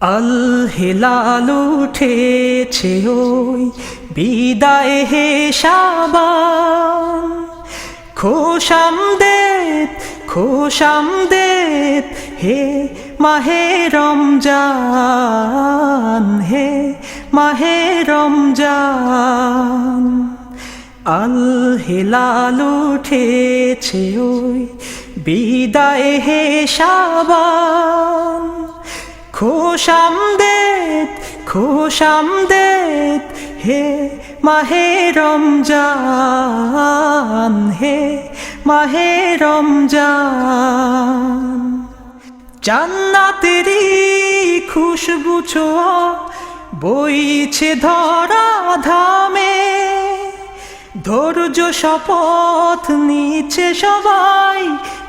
আল হেলাল উঠেছে ওই বিদায় হে সাবান খোশাম দেত খোশাম দেত হে মাহে রমজান, হে মাহে রমজান। আল হেলাল উঠেছে ওই বিদায় হে সাবান খোশাম দেত খোশাম দেত হে মাহে রমজান, হে মাহে রমজান। জান্নাতেরই খুশবু ছোঁয়া বইছে ধরা ধামে। ধৈর্য শপথ নিচ্ছে সবাই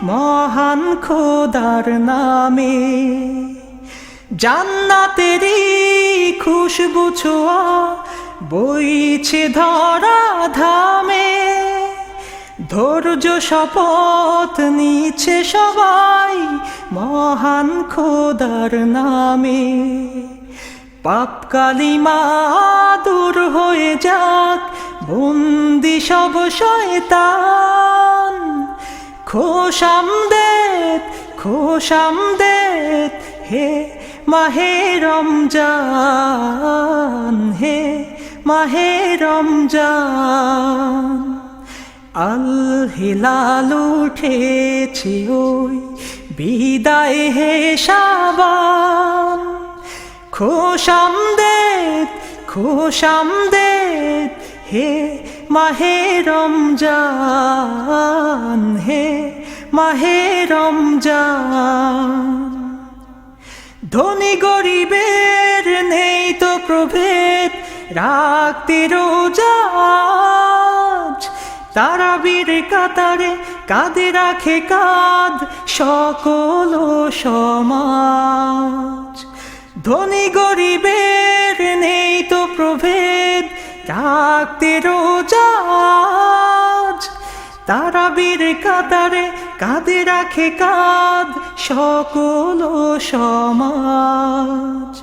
মহান খোদার নামে। জান্নাতেরই খুশবু ছোঁয়া বইছে ধরা ধামে। ধৈর্য, শপথ নিচ্ছে সবাই মহান খোদার নামে। পাপ কালিমা দূর হয়ে যাক, বন্দি সব শয়তান। খোশাম দেত খোশাম দেত হে মাহে রমজান হে, মাহে রমজান। আল হিলাল উঠেছে ওই বিদায় হে সাবান খোশাম দেত খোশাম দেত হে, মাহে রমজান হে, মাহে রমজান। ধনী গরিবের নেই তো প্রভেদ। রাখতে রোজাজ তারা বীর কাতারে কাঁদে রাখে কাঁদ সকল সমাজ। ধনী গরিবের নেই তো প্রভেদ। রাখতে রোজাজ তারা বীর কাতারে কাঁদে রাখে কাঁদ সকল সমাজ।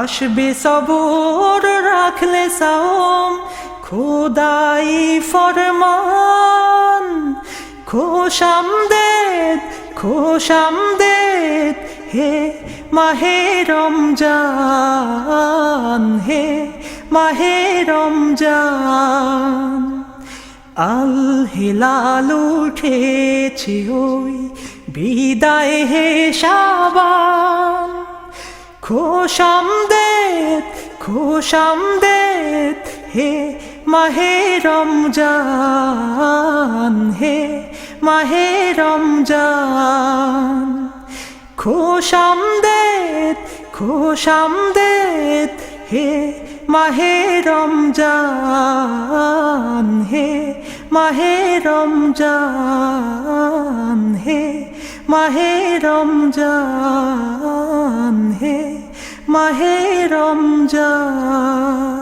আসবে সবর, রাখলে সাওম, খোদাই ফরমান। খোশাম দেত খোশাম দেত হে মাহে রমজান, হে মাহে রমজান। আল হিলাল উঠেছে ওই বিদায় হে সাবান খোশাম দেত খোশাম দেত হে মাহে রমজান, হে মাহে রমজান। খোশাম দেত হে মাহে রমজান, হে মাহে রমজান হে মাহে রমজান হে মাহে রমজান